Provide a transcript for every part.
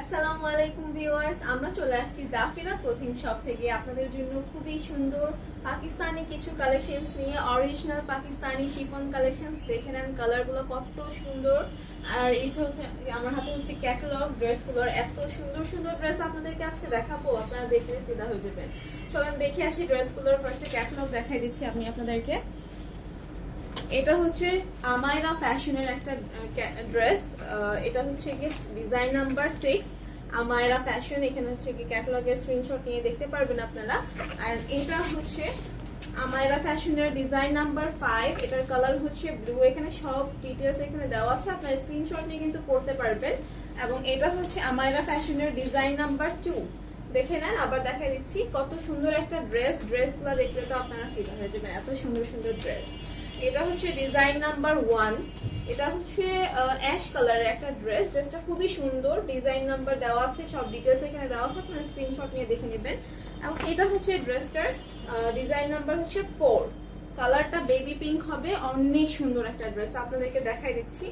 আসসালামু আলাইকুম ভিউয়ার্স, আমরা চলে আসছি জাফিরা ক্লোথিং শপ থেকে। আপনাদের জন্য খুবই সুন্দর পাকিস্তানি কিছু কালেকশনস নিয়ে অরিজিনাল পাকিস্তানি শিফন কালেকশনস দেখে নেন কালারগুলো কত সুন্দর। আর এই হচ্ছে, আমার হাতে হচ্ছে ক্যাটালগ ড্রেসগুলোর এত সুন্দর সুন্দর ড্রেস আপনাদেরকে আজকে দেখাবো, আপনারা দেখলে ফিদা হয়ে যাবেন। চলেন দেখে আসি ড্রেসগুলোর ফার্স্টে ক্যাটালগ দেখাই দিচ্ছি আমি আপনাদেরকে। এটা হচ্ছে আমায়রা ফ্যাশনের একটা ড্রেস এটা হচ্ছে কি design number six Amayra fashion এখানে হচ্ছে কি ক্যাটালগের স্ক্রিনশট নিয়ে দেখতে পারবেন আপনারা। আর এটা হচ্ছে আমায়রা ফ্যাশনের ডিজাইন নাম্বার ফাইভ এটার কালার হচ্ছে ব্লু এখানে সব ডিটেলস এখানে দেওয়া আছে, আপনার স্ক্রিনশট নিয়ে কিন্তু পড়তে পারবেন। এবং এটা হচ্ছে আমায়রা ফ্যাশনের ডিজাইন নাম্বার টু দেখে নেন, আবার দেখা দিচ্ছি কত সুন্দর একটা ড্রেস ড্রেসগুলো দেখলে তো আপনারা ফিল হয়ে যাবেন, এত সুন্দর সুন্দর ড্রেস এটা হচ্ছে ডিজাইন নাম্বার ওয়ান এটা হচ্ছে অ্যাশ কালারের একটা ড্রেস ড্রেসটা খুবই সুন্দর। ডিজাইন নাম্বার দেওয়া আছে, সব ডিটেলস এখানে দেওয়া আছে। আপনারা স্ক্রিনশট নিয়ে দেখে নেবেন। এবং এটা হচ্ছে ড্রেসটার ডিজাইন নাম্বার হচ্ছে ফোর কালারটা বেবি পিঙ্ক হবে। অনেক সুন্দর একটা ড্রেস আপনাদেরকে দেখাই দিচ্ছি।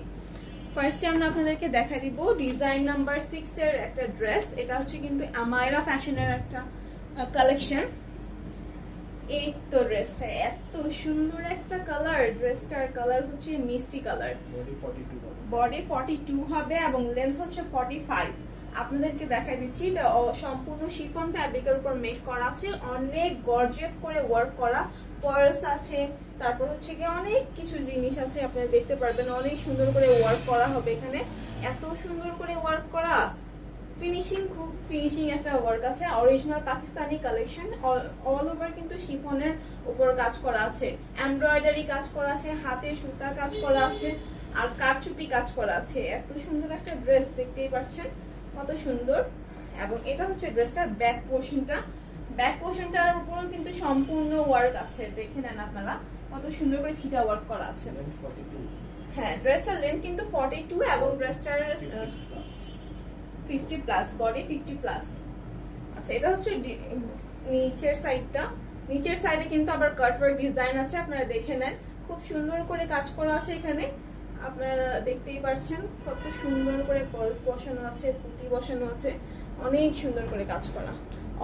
ফার্স্টে আমরা আপনাদেরকে দেখা দিব ডিজাইন নাম্বার সিক্স এর একটা ড্রেস এটা হচ্ছে কিন্তু আমায়রা ফ্যাশনের একটা কালেকশন এই তো ড্রেসটা এত সুন্দর একটা কালার ড্রেসটার কালার হচ্ছে মিষ্টি কালার বডি 42 হবে। ফর্টি টু হবে এবং লেন্থ হচ্ছে ফর্টি ফাইভ আপনাদেরকে দেখাই দিচ্ছি এটা সম্পূর্ণ শিফন ফ্যাব্রিকের উপর মেক করা আছে। অনেক গর্জিয়াস করে ওয়ার্ক করা পার্লস আছে। তারপর হচ্ছে কি অনেক কিছু জিনিস আছে আপনারা দেখতে পারবেন। অনেক সুন্দর করে ওয়ার্ক করা হবে এখানে। এত সুন্দর করে ওয়ার্ক করা। ফিনিশিং খুব ফিনিশিং একটা ওয়ার্ক আছে। Original Pakistani collection all over কিন্তু শিফনের উপর কাজ করা আছে। এমব্রয়ডারি কাজ করা আছে হাতে সুতা কাজ করা আছে আর কারচুপি কাজ করা আছে। এত সুন্দর একটা ড্রেস দেখতেই পাচ্ছেন কত সুন্দর। এবং এটা হচ্ছে ড্রেসটার ব্যাক পোর্শনটা ব্যাক পোর্শনটার উপরেও কিন্তু সম্পূর্ণ ওয়ার্ক আছে দেখে নেন আপনারা। কত সুন্দর করে ছিটা ওয়ার্ক করা আছে। 42 হ্যাঁ ড্রেসটার লেন্থ কিন্তু ফর্টি টু এবং ড্রেসটার fifty plus body fifty plus আচ্ছা এটা হচ্ছে নিচের সাইডটা নিচের সাইডে কিন্তু আবার কাটওয়ার্ক ডিজাইন আছে, আপনারা দেখে নেন। খুব সুন্দর করে কাজ করা আছে এখানে। আপনারা দেখতেই পাচ্ছেন কত সুন্দর করে পলস বসানো আছে, পুঁতি বসানো আছে। অনেক সুন্দর করে কাজ করা।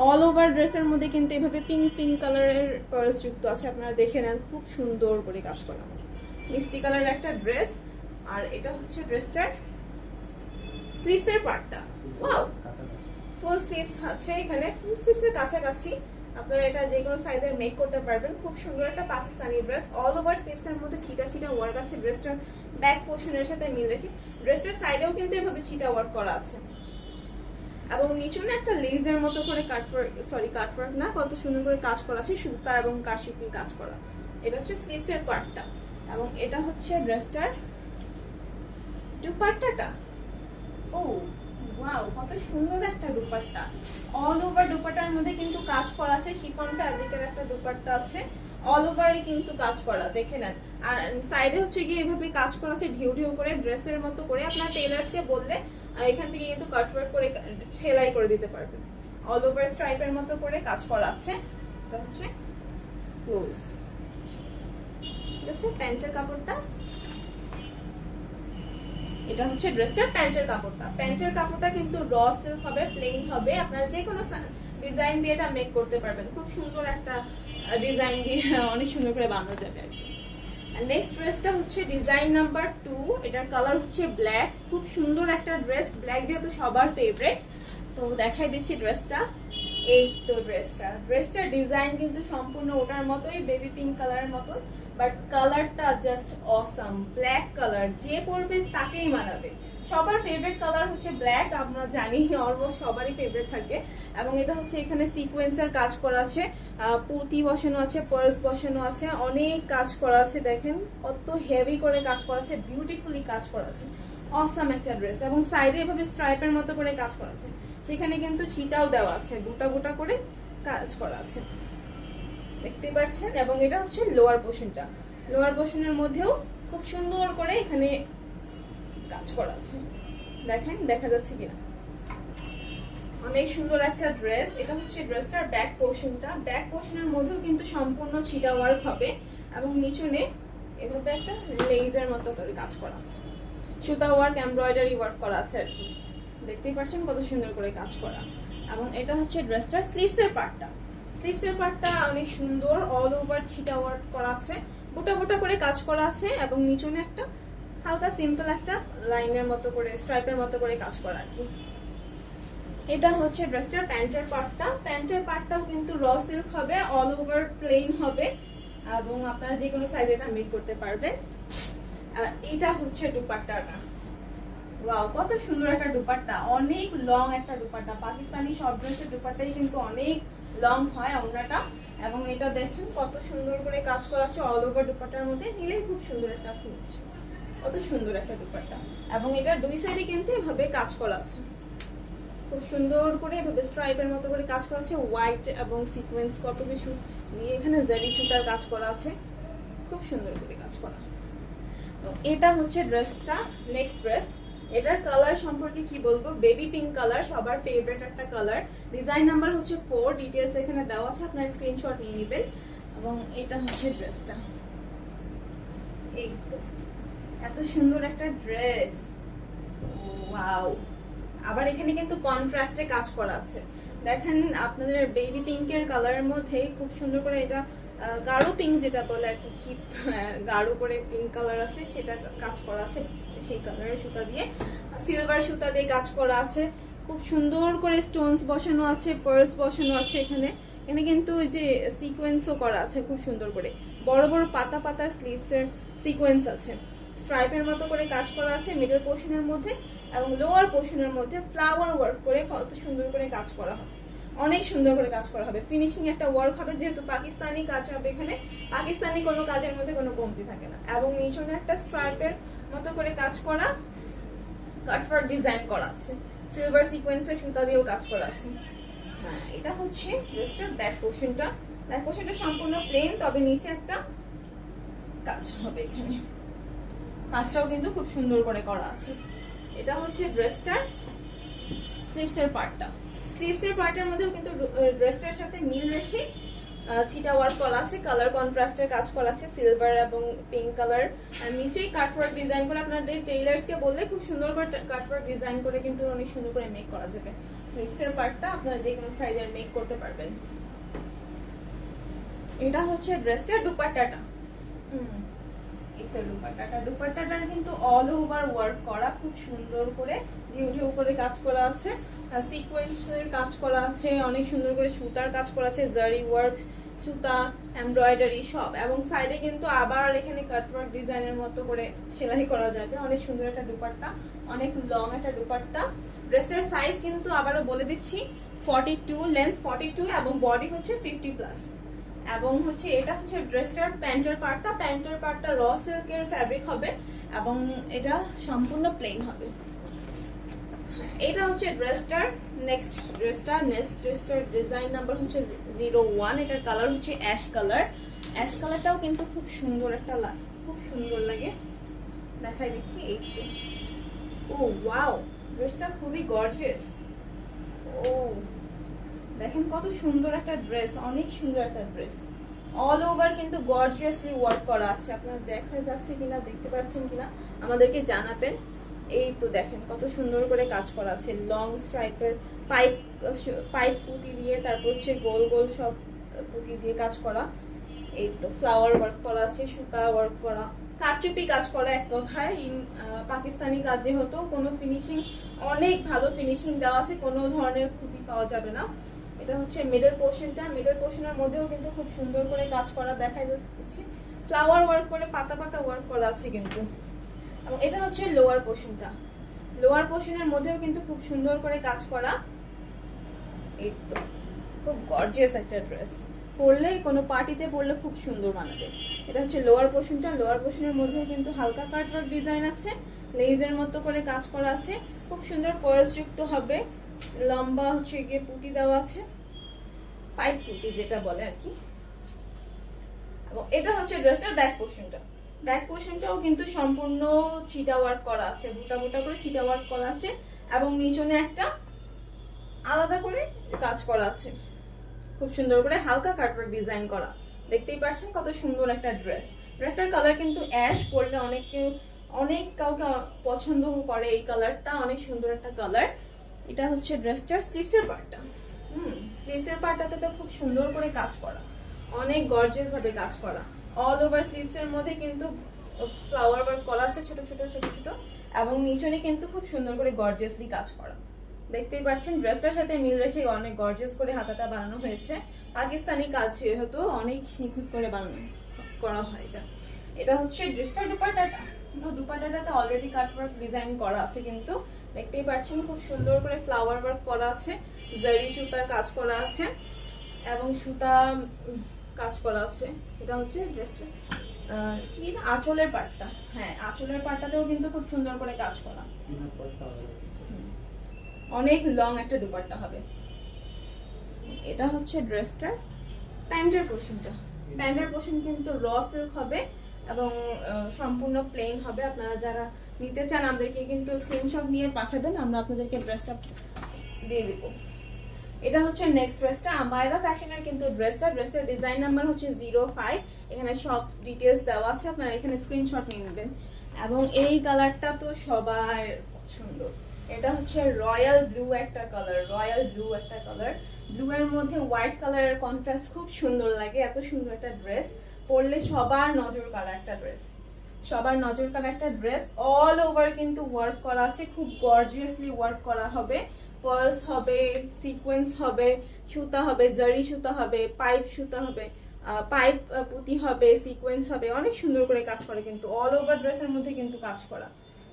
অল ওভার ড্রেসের মধ্যে কিন্তু এভাবে পিঙ্ক পিঙ্ক কালারের পলস যুক্ত আছে, আপনারা দেখে নেন, খুব সুন্দর করে কাজ করা। মিষ্টি কালারের একটা ড্রেস আর এটা হচ্ছে ড্রেসটার স্লিভসের পার্টটা ওয়াও ফুল স্লিভস আছে এখানে। ফুল স্লিভস এর কাছাকাছি। আপনারা এটা যে কোনো সাইজের মেক করতে পারবেন। খুব সুন্দর একটা Pakistani dress all over sleeves এর মধ্যে ছিটা ছিটা ওয়ার্ক আছে। ড্রেসটার ব্যাক পোর্শনের সাথে মিল রেখে ড্রেসটার সাইডেও কিন্তু এভাবে ছিটা ওয়ার্ক করা আছে। এবং নিচুনে একটা লেজের মতো করে কাটওয়ার্ক সরি কাটওয়ার্ক না, কত সুন্দর করে কাজ করা আছে। সুতা এবং কারশিপি কাজ করা। এটা হচ্ছে স্লিভস এর পার্টটা এবং এটা হচ্ছে ড্রেসটার দুপাট্টাটা। ও ওয়াও কত সুন্দর একটা দুপাট্টা। অল ওভার দুপাট্টার মধ্যে কিন্তু কাজ করা আছে, শিফন ফ্যাব্রিকের একটা দুপাট্টা আছে। অল ওভারই কিন্তু কাজ করা, দেখে নেন। আর সাইডে হচ্ছে গিয়ে এভাবে কাজ করা আছে, ঢিউ ঢিউ করে ড্রেসের মতো করে। আপনার টেলার্সকে বললে এখান থেকে কিন্তু কাটওয়ার্ক করে সেলাই করে দিতে পারবেন। অল ওভার স্ট্রাইপের মতো করে কাজ করা আছে। এটা হচ্ছে ক্লোজ ঠিক আছে? প্যান্টের কাপড়টা। এটা হচ্ছে ড্রেসটার প্যান্টের কাপড়টা। প্যান্টের কাপড়টা কিন্তু র সিল্ক হবে প্লেন হবে। আপনারা যে কোনো ডিজাইন দিয়ে এটা মেক করতে পারবেন। খুব সুন্দর একটা ডিজাইন দিয়ে অনেক সুন্দর করে বানানো যাবে আর কি। নেক্সট ড্রেসটা হচ্ছে ডিজাইন নাম্বার টু এটার কালার হচ্ছে ব্ল্যাক খুব সুন্দর একটা ড্রেস ব্ল্যাক যেহেতু সবার ফেভারিট তো দেখাই দিচ্ছি ড্রেসটা এই তো ড্রেসটা ড্রেসটার ডিজাইন কিন্তু সম্পূর্ণ ওটার মতোই বেবি পিঙ্ক কালারের মতো। বাট কালারটা জাস্ট অসাম ব্ল্যাক কালার যে পরবে তাকেই মানাবে। সবার ফেভারিট কালার হচ্ছে ব্ল্যাক আমরা জানি অলমোস্ট সবারই ফেভারিট থাকে। এবং এটা হচ্ছে এখানে সিকোয়েন্সের কাজ করা আছে। পুঁতি বসানো আছে পার্লস বসানো আছে, অনেক কাজ করা আছে, দেখেন। কত হেভি করে কাজ করা আছে বিউটিফুলি কাজ করা আছে। অসাম একটা ড্রেস এবং সাইডে এভাবে স্ট্রাইপের মতো করে কাজ করা আছে। সেখানে কিন্তু ছিটাও দেওয়া আছে, গোটা গোটা করে কাজ করা আছে। দেখতেই পাচ্ছেন, এবং এটা হচ্ছে লোয়ার পোর্শনটা লোয়ার পোর্শনের মধ্যেও খুব সুন্দর করে এখানে কাজ করা আছে। দেখেন, দেখা যাচ্ছে কিনা। অনেক সুন্দর একটা ড্রেস। এটা হচ্ছে ড্রেসটার ব্যাক পোর্শনটা ব্যাক পোর্শনের মধ্যেও কিন্তু সম্পূর্ণ ছিটা ওয়ার্ক হবে, এবং নিচনে এভাবে একটা লেজার মতো করে কাজ করা। সুতা ওয়ার্ক, এমব্রয়ডারি ওয়ার্ক করা আছে আর কি। দেখতেই পাচ্ছেন কত সুন্দর করে কাজ করা। এবং এটা হচ্ছে ড্রেসটার স্লিভসের পার্টটা। স্লিভসের পার্টটা অনেক সুন্দর অল ওভার ছিটা ওয়ার্ক করা আছে। গোটা গোটা করে কাজ করা আছে এবং নিচনে একটা হালকা সিম্পল একটা লাইনের মতো করে স্ট্রাইপের মতো করে কাজ করা আর কি। এটা হচ্ছে ড্রেসটার প্যান্টের পার্টটা প্যান্টের পার্টটাও কিন্তু র সিল্ক হবে অল ওভার প্লেন হবে এবং আপনারা যে কোনো সাইজে এটা মেক করতে পারবেন। এটা হচ্ছে দুপাট্টাটা ওয়াও কত সুন্দর একটা দুপাট্টা। অনেক লং একটা দুপাট্টা। পাকিস্তানি সব ড্রেসের দুপাট্টাই কিন্তু অনেক লং হয় ওড়নাটা এবং এটা দেখেন কত সুন্দর করে কাজ করা আছে অল ওভার দুপাটার মধ্যে। নিলেই খুব সুন্দর একটা ফুল কত সুন্দর একটা দুপাট্টা এবং এটা দুই সাইডে কিন্তু এভাবে কাজ করা আছে। খুব সুন্দর করে এভাবে স্ট্রাইপের মতো করে কাজ করা আছে। হোয়াইট এবং সিকোয়েন্স কত কিছু দিয়ে এখানে জারি সুতার কাজ করা আছে। খুব সুন্দর করে কাজ করা। এটা হচ্ছে ড্রেসটা নেক্সট ড্রেস এটার কালার সম্পর্কে কি বলব? বেবি পিঙ্ক কালার সবার ফেভারিট একটা কালার ডিজাইন নাম্বার হচ্ছে ফোর ডিটেলস এখানে দেওয়া আছে, আপনার স্ক্রিনশট নিয়ে নেবেন। এবং এটা হচ্ছে ড্রেসটা এই তো। এত সুন্দর একটা ড্রেস ওয়াও আবার এখানে কিন্তু কন্ট্রাস্টে কাজ করা আছে। দেখেন, আপনাদের বেবি পিঙ্কের কালারের মধ্যে খুব সুন্দর করে এটা গাঢ় পিঙ্ক যেটা বলে আর কি কি গাঢ় করে পিঙ্ক কালার আছে, সেটা কাজ করা আছে। সেই কালারের সুতা দিয়ে। সিলভার সুতা দিয়ে কাজ করা আছে। খুব সুন্দর করে স্টোনস বসানো আছে পার্লস বসানো আছে এখানে। এখানে কিন্তু ওই যে সিকোয়েন্সও করা আছে খুব সুন্দর করে। বড় বড় পাতা পাতার স্লিভসের সিকোয়েন্স আছে। স্ট্রাইপের মতো করে কাজ করা আছে মিডল পোর্শনের মধ্যে এবং লোয়ার পোর্শনের মধ্যে ফ্লাওয়ার ওয়ার্ক করে কত সুন্দর করে কাজ করা হবে। অনেক সুন্দর করে কাজ করা হবে। ফিনিশিং একটা ওয়ার্ক হবে যেহেতু পাকিস্তানি কাজ হবে এখানে। পাকিস্তানি কোনো কাজের মধ্যে কোনো কমতি থাকে না। এবং নিচনে একটা স্ট্রাইপের মতো করে কাজ করা কাটওয়ার্ক ডিজাইন করা আছে। সিলভার সিকোয়েন্সের সুতা দিয়েও কাজ করা আছে। হ্যাঁ এটা হচ্ছে ড্রেসটার ব্যাক পোর্শনটা ব্যাক পোর্শনটা সম্পূর্ণ প্লেন তবে নিচে একটা কাজ হবে এখানে। কাজটাও কিন্তু খুব সুন্দর করে করা আছে। এটা হচ্ছে ড্রেসটার স্লিভসের পার্টটা স্লিভসের পার্টের মধ্যেও কিন্তু ড্রেসটার সাথে মিল রেখে ছিটা ওয়ার্ক করা আছে কালার কন্ট্রাস্টের কাজ করা আছে সিলভার এবং পিঙ্ক কালার আর নিচেই কাটওয়ার্ক ডিজাইন করে আপনাদের টেইলার্সকে বললে খুব সুন্দর করে কাটওয়ার্ক ডিজাইন করে কিন্তু অনেক সুন্দর করে মেক করা যাবে। নিচের পার্টটা আপনারা যে কোনো সাইজের মেক করতে পারবেন। এটা হচ্ছে ড্রেসটা দুপাট্টাটা। হুম। তো দুপাট্টাটা দুপাট্টাটার কিন্তু অল ওভার ওয়ার্ক করা, খুব সুন্দর করে ঘিউ ঘিউ করে কাজ করা আছে। সিকোয়েন্সের কাজ করা আছে, অনেক সুন্দর করে সুতার কাজ করা আছে জারি ওয়ার্ক সুতা এমব্রয়ডারি সব। এবং সাইডে কিন্তু আবার এখানে কাটওয়ার্ক ডিজাইনের মতো করে সেলাই করা যাবে। অনেক সুন্দর একটা দুপাট্টা, অনেক লং একটা দুপাট্টা। ড্রেসটার সাইজ কিন্তু আবারও বলে দিচ্ছি forty two length forty two এবং বডি হচ্ছে ফিফটি প্লাস এবং হচ্ছে এটা হচ্ছে ড্রেসটার প্যান্টের পার্টটা প্যান্টের পার্টটা র সিল্কের ফ্যাব্রিক হবে এবং এটা সম্পূর্ণ প্লেন হবে। এটা হচ্ছে ড্রেসটার নেক্সট ড্রেসটা। নেক্সট ড্রেসটার ডিজাইন নাম্বার হচ্ছে জিরো ওয়ান এটার কালার হচ্ছে অ্যাশ কালার অ্যাশ কালারটাও কিন্তু খুব সুন্দর একটা খুব সুন্দর লাগে। দেখাই দিচ্ছি এই ও ওয়াও ড্রেসটা খুবই গর্জিয়াস ও দেখেন কত সুন্দর একটা ড্রেস অনেক সুন্দর একটা ড্রেস অল ওভার কিন্তু গর্জিয়াসলি ওয়ার্ক করা আছে। আপনারা দেখা যাচ্ছে কিনা, দেখতে পাচ্ছেন কিনা, আমাদেরকে জানাবেন। এই তো দেখেন কত সুন্দর করে কাজ করা আছে। লং স্ট্রাইপের পাইপ পাইপ পুঁতি দিয়ে, তারপর হচ্ছে গোল গোল সব পুঁতি দিয়ে কাজ করা। এই তো ফ্লাওয়ার ওয়ার্ক করা আছে, সুতা ওয়ার্ক করা। কারচুপি কাজ করা এক কথায়। ইন- পাকিস্তানি কাজে হতো কোনো ফিনিশিং অনেক ভালো ফিনিশিং দেওয়া আছে। কোনো ধরনের ক্ষতি পাওয়া যাবে না। এটা হচ্ছে মিডল পোর্শনটা মিডল পোর্শনের মধ্যেও কিন্তু খুব সুন্দর করে কাজ করা দেখা যাচ্ছে। ফ্লাওয়ার ওয়ার্ক করে পাতা পাতা ওয়ার্ক করা আছে কিন্তু। এবং এটা হচ্ছে লোয়ার পোর্শনটা লোয়ার পোর্শনের মধ্যেও কিন্তু খুব সুন্দর করে কাজ করা। এই তো, খুব গর্জিয়াস একটা ড্রেস পরলে, কোনো পার্টিতে পরলে খুব সুন্দর মানাবে। এটা হচ্ছে লোয়ার পোর্শনটা লোয়ার পোর্শনের মধ্যেও কিন্তু হালকা কাটওয়ার্ক ডিজাইন আছে। লেজের মতো করে কাজ করা আছে। খুব সুন্দর পরশ যুক্ত হবে। লম্বা হচ্ছে গিয়ে পুঁতি দেওয়া আছে। পাইপ পুঁতি যেটা বলে আর কি। এবং এটা হচ্ছে ড্রেসটার ব্যাক পোর্শনটা ব্যাক পোর্শনটাও কিন্তু সম্পূর্ণ চিটা ওয়ার্ক করা আছে বুটা বুটা করে চিটা ওয়ার্ক করা আছে এবং নিচনে একটা আলাদা করে কাজ করা আছে। খুব সুন্দর করে হালকা কাটওয়ার্ক ডিজাইন করা। দেখতেই পাচ্ছেন কত সুন্দর একটা ড্রেস ড্রেসটার কালার কিন্তু অ্যাশ পরলে অনেক অনেক কাউকে পছন্দ করে এই কালারটা অনেক সুন্দর একটা কালার এটা হচ্ছে ড্রেসটার স্লিভসের পার্টটা হুম। স্লিভসের পার্টটাতে তো খুব সুন্দর করে কাজ করা। অনেক গর্জিয়াস ভাবে কাজ করা। অল ওভার স্লিভসের মধ্যে কিন্তু ফ্লাওয়ার ওয়ার্ক করা আছে, ছোট ছোট ছোট ছোট। এবং নিচনে কিন্তু খুব সুন্দর করে গর্জিয়াসলি কাজ করা। দেখতেই পাচ্ছেন ড্রেসটার সাথে মিল রেখে অনেক গর্জিয়াস করে হাতাটা বানানো হয়েছে। পাকিস্তানি কাজ যেহেতু অনেক নিখুঁত করে বানানো করা হয় এটা। এটা হচ্ছে ড্রেসটার দুপাটাটা। দুপাটাটাতে অলরেডি কাটওয়ার্ক ডিজাইন করা আছে কিন্তু। দেখতেই পাচ্ছেন, খুব সুন্দর করে ফ্লাওয়ার ওয়ার্ক করা আছে। জারি সুতার কাজ করা আছে এবং সুতা কাজ করা আছে। এটা হচ্ছে ড্রেসটা কি? আঁচলের পাটটা। হ্যাঁ আঁচলের পাটটাতেও কিন্তু খুব সুন্দর করে কাজ করা। অনেক লং একটা দুপাট্টা হবে। এটা হচ্ছে ড্রেসটার প্যান্টের পোর্শনটা প্যান্টের পোর্শন কিন্তু র সিল্ক হবে এবং সম্পূর্ণ প্লেন হবে। আপনারা যারা নিতে চান, আমাদেরকে কিন্তু স্ক্রিনশট নিয়ে পাঠাবেন। আমরা আপনাদেরকে ড্রেসটা দিয়ে দিব। এটা হচ্ছে নেক্সট ড্রেসটা আমায়রা ফ্যাশনের কিন্তু ড্রেসটা ড্রেসটার ডিজাইন নাম্বার হচ্ছে জিরো ফাইভ এখানে সব ডিটেলস দেওয়া আছে। আপনারা এখানে স্ক্রিনশট নিয়ে নেবেন। এবং এই কালারটা তো সবার পছন্দ। এটা হচ্ছে রয়্যাল ব্লু একটা কালার রয়্যাল ব্লু একটা কালার ব্লু এর মধ্যে হোয়াইট কালারের কন্ট্রাস্ট খুব সুন্দর লাগে। এত সুন্দর একটা ড্রেস পরলে সবার নজর কাড়া একটা ড্রেস সবার নজর কাড়া একটা ড্রেস অল ওভার কিন্তু ওয়ার্ক করা আছে। খুব গর্জিয়াসলি ওয়ার্ক করা হবে। পার্লস হবে সিকোয়েন্স হবে, সুতা হবে, জারি সুতা হবে পাইপ সুতা হবে পাইপ পুঁতি হবে সিকোয়েন্স হবে, অনেক সুন্দর করে কাজ করে কিন্তু অল ওভার ড্রেসের মধ্যে কিন্তু কাজ করা।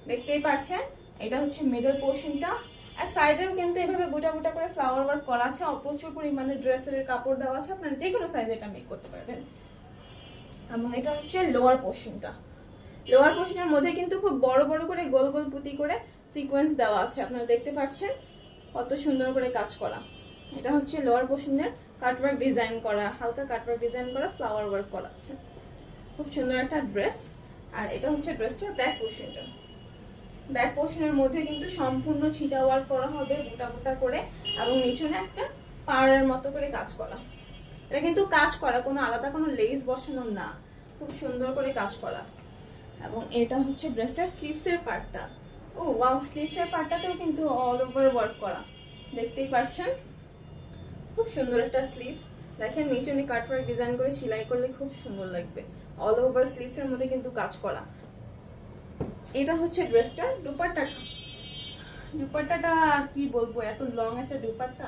দেখতেই পারছেন? এটা হচ্ছে মিডল পোর্শনটা আর সাইডেও কিন্তু এভাবে গোটা গোটা করে ফ্লাওয়ার ওয়ার্ক করা আছে। প্রচুর পরিমাণে ড্রেসের কাপড় দেওয়া আছে। আপনারা যে কোনো সাইজে এটা মেক করতে পারবেন। এবং এটা হচ্ছে লোয়ার পোর্শনটা লোয়ার পোর্শনের মধ্যে কিন্তু খুব বড় বড় করে গোল গোল পুঁতি করে সিকোয়েন্স দেওয়া আছে। আপনারা দেখতে পাচ্ছেন কত সুন্দর করে কাজ করা। এটা হচ্ছে লোয়ার পোর্শনের কাটওয়ার্ক ডিজাইন করা, হালকা কাটওয়ার্ক ডিজাইন করা ফ্লাওয়ার ওয়ার্ক করা আছে। খুব সুন্দর একটা ড্রেস আর এটা হচ্ছে ড্রেসটার ব্যাক পোর্শনটা ব্যাক পোর্শনের মধ্যে কিন্তু সম্পূর্ণ ছিটা ওয়ার্ক করা হবে গোটা গোটা করে এবং নিচনে একটা পাড়ের মতো করে কাজ করা। এটা কিন্তু কাজ করা, কোনো আলাদা কোনো লেস বসানো না। খুব সুন্দর করে কাজ করা। এবং এটা হচ্ছে ড্রেসটার স্লিভসের পার্টটা ও ওয়াও স্লিভসের পার্টটাতেও কিন্তু অল ওভার ওয়ার্ক করা। দেখতেই পাচ্ছেন খুব সুন্দর একটা স্লিভস দেখেন, নিচে উনি কাটওয়ার্ক ডিজাইন করে সেলাই করলে খুব সুন্দর লাগবে। অল ওভার স্লিভসের মধ্যে কিন্তু কাজ করা। এটা হচ্ছে ড্রেসটার দুপাট্টাটা দুপাট্টাটা আর কি বলব, এত লং একটা দুপাট্টা,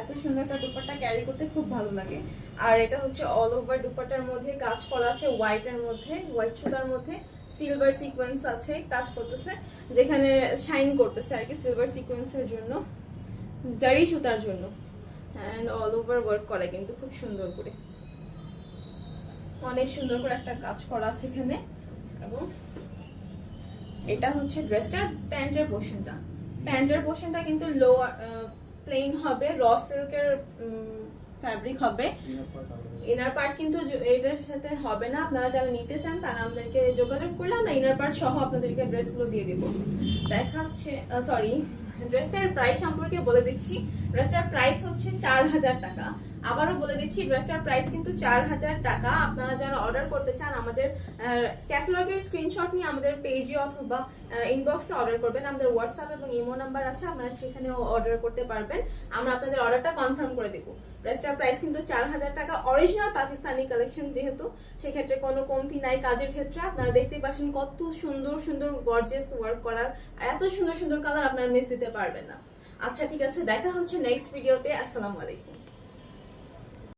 এত সুন্দর একটা দুপাট্টা ক্যারি করতে খুব ভালো লাগে। আর এটা হচ্ছে অল ওভার দুপাট্টার মধ্যে কাজ করা আছে হোয়াইটের মধ্যে হোয়াইট সুতার মধ্যে। সিলভার সিকোয়েন্স আছে, কাজ করতেছে, যেখানে শাইন করতেছে আর কি সিলভার সিকোয়েন্সের জন্য, জারি সুতার জন্য অ্যান্ড অল ওভার ওয়ার্ক করা কিন্তু খুব সুন্দর করে। অনেক সুন্দর করে একটা কাজ করা আছে এখানে, এবং এটা হচ্ছে ড্রেসটার প্যান্টের পোর্শনটা প্যান্টের পোর্শনটা কিন্তু লো প্লেন হবে র সিল্কের ফ্যাব্রিক হবে। ইনার পার্ট কিন্তু এটার সাথে হবে না। আপনারা যারা নিতে চান, তারা আমাদেরকে যোগাযোগ করলে আমরা ইনার পার্ট সহ আপনাদেরকে ড্রেসগুলো দিয়ে দিব। দেখা হচ্ছে সরি ড্রেসটার প্রাইস সম্পর্কে বলে দিচ্ছি। ড্রেসটার প্রাইস হচ্ছে চার হাজার টাকা। আবারও বলে দিচ্ছি ড্রেসটার প্রাইস কিন্তু চার হাজার টাকা। আপনারা যারা অর্ডার করতে চান আমাদের ক্যাটালগের স্ক্রিনশট নিয়ে আমাদের পেজে অথবা ইনবক্সে অর্ডার করবেন। আমাদের হোয়াটসঅ্যাপ এবং ইমো নাম্বার আছে, আপনারা সেখানেও অর্ডার করতে পারবেন। আমরা আপনাদের অর্ডারটা কনফার্ম করে দেবো। ড্রেসটার প্রাইস কিন্তু চার হাজার টাকা। অরিজিনাল পাকিস্তানি কালেকশন যেহেতু, সেক্ষেত্রে কোনো কমতি নাই কাজের ক্ষেত্রে। আপনারা দেখতেই পাচ্ছেন কত সুন্দর সুন্দর গর্জেস ওয়ার্ক করা আর এত সুন্দর সুন্দর কালার আপনারা মিস দিতে পারবেন না। আচ্ছা ঠিক আছে দেখা হচ্ছে নেক্সট ভিডিওতে আসসালামু আলাইকুম।